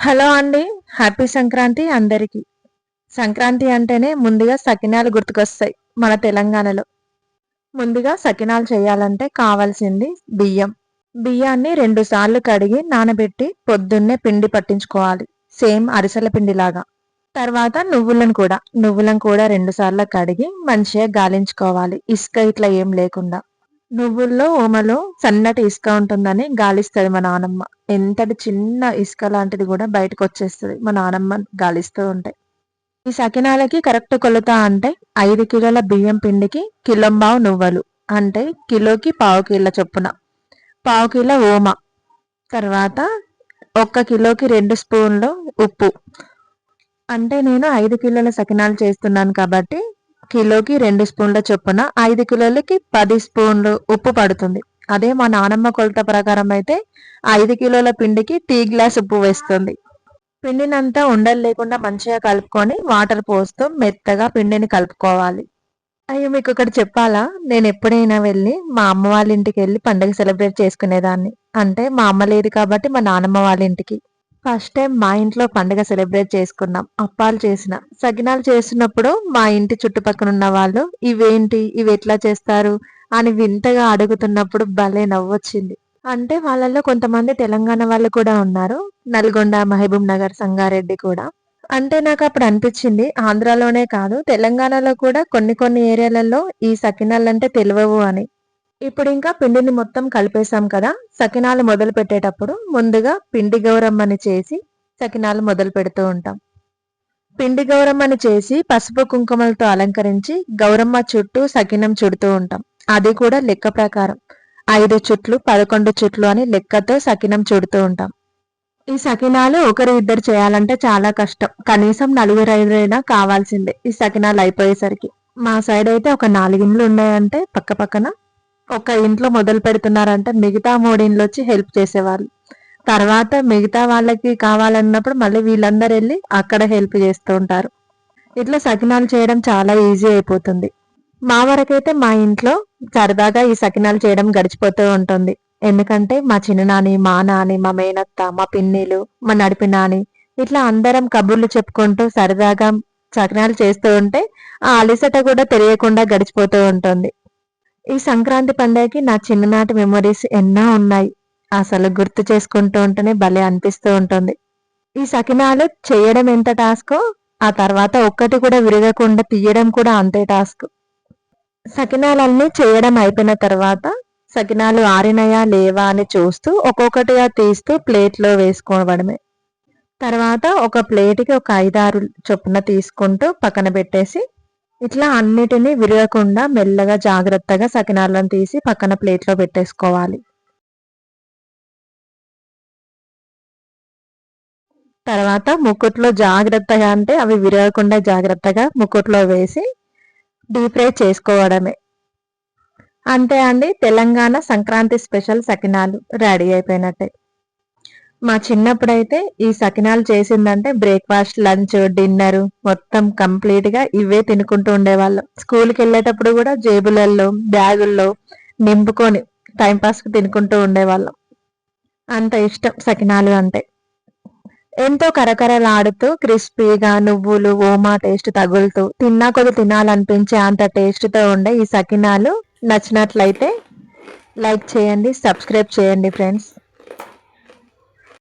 Hello అండి happy Sankranti అందరికీ. సంక్రాంతి అంటేనే ముందుగా సకినాలు గుర్తుకొస్తాయి మన తెలంగాణలో. ముందుగా సకినాలు చేయాలంటే కావాల్సింది బియ్యం. బియ్యాన్ని రెండు సార్లు కడిగి నానబెట్టి పొద్దున్నే పిండి పట్టించుకోవాలి సేమ్ అరిసెల పిండిలాగా. తర్వాత నువ్వులను కూడా నువ్వులను కూడా రెండు సార్లు కడిగి మంచిగా గాలించుకోవాలి ఇసుక ఇట్లా ఏం లేకుండా. నువ్వుల్లో ఓమలో సన్నటి ఇసుక ఉంటుందని గాలిస్తుంది మా నానమ్మ. ఎంతటి చిన్న ఇసుక లాంటిది కూడా బయటకు వచ్చేస్తుంది మా నానమ్మ గాలిస్తూ ఉంటాయి ఈ సకినాలకి కరెక్ట్ కొలత అంటే ఐదు కిలోల బియ్యం పిండికి కిలోంబావు నువ్వులు అంటే కిలోకి పావు కిలో చొప్పున. పావు కిలో ఓమ. తర్వాత ఒక్క కిలోకి రెండు స్పూన్లు ఉప్పు. అంటే నేను ఐదు కిలోల సకినాలు చేస్తున్నాను కాబట్టి కిలోకి రెండు స్పూన్ల చొప్పున ఐదు కిలోలకి పది స్పూన్లు ఉప్పు పడుతుంది. అదే మా నానమ్మ కొలత ప్రకారం అయితే ఐదు కిలోల పిండికి టీ గ్లాస్ ఉప్పు వేస్తుంది. పిండినంతా ఉండలు లేకుండా మంచిగా కలుపుకొని వాటర్ పోస్తూ మెత్తగా పిండిని కలుపుకోవాలి. అయ్యో మీకు ఒకటి చెప్పాలా? నేను ఎప్పుడైనా వెళ్ళి మా అమ్మ వాళ్ళ ఇంటికి వెళ్ళి పండుగ సెలబ్రేట్ చేసుకునేదాన్ని. అంటే మా అమ్మ లేదు కాబట్టి మా నానమ్మ వాళ్ళ ఇంటికి. ఫస్ట్ టైం మా ఇంట్లో పండుగ సెలబ్రేట్ చేసుకున్నాం. అప్పాలు చేసిన సగినాలు చేసినప్పుడు మా ఇంటి చుట్టుపక్కల ఉన్న వాళ్ళు ఇవేంటి? ఇవి ఎట్లా చేస్తారు? అని వింతగా అడుగుతున్నప్పుడు భలే నవ్వొచ్చింది. అంటే వాళ్ళల్లో కొంతమంది తెలంగాణ వాళ్ళు కూడా ఉన్నారు. నల్గొండ మహబూబ్ నగర్ సంగారెడ్డి కూడా. అంటే నాకు అప్పుడు అనిపించింది ఆంధ్రాలోనే కాదు తెలంగాణలో కూడా కొన్ని కొన్ని ఏరియాలలో ఈ సకినాలంటే తెలియవు అని. ఇప్పుడు ఇంకా పిండిని మొత్తం కలిపేసాం కదా. సకినాలు మొదలు పెట్టేటప్పుడు ముందుగా పిండి గౌరమ్మని చేసి సకినాలు మొదలు పెడుతూ ఉంటాం. పిండి గౌరమ్మని చేసి పసుపు కుంకుమలతో అలంకరించి గౌరమ్మ చుట్టూ సకినం చుడుతూ ఉంటాం. అది కూడా లెక్క ప్రకారం. ఐదు చుట్లు పదకొండు చుట్లు అని లెక్కతో సకినం చుడుతూ ఉంటాం. ఈ సకినాలు ఒకరు ఇద్దరు చేయాలంటే చాలా కష్టం. కనీసం నలుగురు ఐదురైనా కావాల్సిందే ఈ సకినాలు అయిపోయేసరికి. మా సైడ్ అయితే ఒక నాలుగిండ్లు ఉన్నాయంటే పక్క పక్కన ఒక ఇంట్లో మొదలు పెడుతున్నారంటే మిగతా మూడిండ్లు వచ్చి హెల్ప్ చేసేవాళ్ళు. తర్వాత మిగతా వాళ్ళకి కావాలన్నప్పుడు మళ్ళీ వీళ్ళందరూ వెళ్ళి అక్కడ హెల్ప్ చేస్తూ ఉంటారు. ఇట్లా సకినాలు చేయడం చాలా ఈజీ అయిపోతుంది. మా వరకైతే మా ఇంట్లో సరదాగా ఈ సకినాలు చేయడం గడిచిపోతూ ఉంటుంది. ఎందుకంటే మా చిన్ననాని మా నాని మా మేనత్త మా పిన్నిలు మా నడిపి నాని ఇట్లా అందరం కబుర్లు చెప్పుకుంటూ సరదాగా సకినాలు చేస్తూ ఉంటే ఆ అలిసట కూడా తెలియకుండా గడిచిపోతూ ఉంటుంది. ఈ సంక్రాంతి పండగకి నా చిన్ననాటి మెమొరీస్ ఎన్నో ఉన్నాయి. అసలు గుర్తు చేసుకుంటూ ఉంటేనే భలే అనిపిస్తూ ఉంటుంది. ఈ సకినాలు చేయడం ఎంత టాస్కో ఆ తర్వాత ఒక్కటి కూడా విరగకుండా తీయడం కూడా అంతే టాస్క్. సకినాలన్నీ చేయడం అయిపోయిన తర్వాత సకినాలు ఆరినయా లేవా అని చూస్తూ ఒక్కొక్కటిగా తీస్తూ ప్లేట్లో వేసుకోవడమే. తర్వాత ఒక ప్లేట్కి ఒక ఐదారు చొప్పున తీసుకుంటూ పక్కన పెట్టేసి ఇట్లా అన్నిటినీ విరగకుండా మెల్లగా జాగ్రత్తగా సకినాలను తీసి పక్కన ప్లేట్లో పెట్టేసుకోవాలి. తర్వాత ముక్కుట్లో జాగ్రత్తగా అంటే అవి విరగకుండా జాగ్రత్తగా ముక్కుట్లో వేసి డీప్ ఫ్రై చేసుకోవడమే. అంతే అండి తెలంగాణ సంక్రాంతి స్పెషల్ సకినాలు రెడీ అయిపోయినట్టే. మా చిన్నప్పుడైతే ఈ సకినాలు చేసిందంటే బ్రేక్ఫాస్ట్ లంచ్ డిన్నర్ మొత్తం కంప్లీట్గా ఇవే తినుకుంటూ ఉండేవాళ్ళం. స్కూల్కి వెళ్ళేటప్పుడు కూడా జేబులలో బ్యాగుల్లో నింపుకొని టైంపాస్కు తినుకుంటూ ఉండేవాళ్ళం. అంత ఇష్టం సకినాలు అంటే. ఎంతో కరకరలాడుతూ క్రిస్పీగా నువ్వులు ఓమా టేస్ట్ తగులుతూ తిన్నా కొద్ది తినాలనిపించే అంత టేస్ట్తో ఉండే ఈ సకినాలు నచ్చినట్లయితే లైక్ చేయండి సబ్స్క్రైబ్ చేయండి ఫ్రెండ్స్.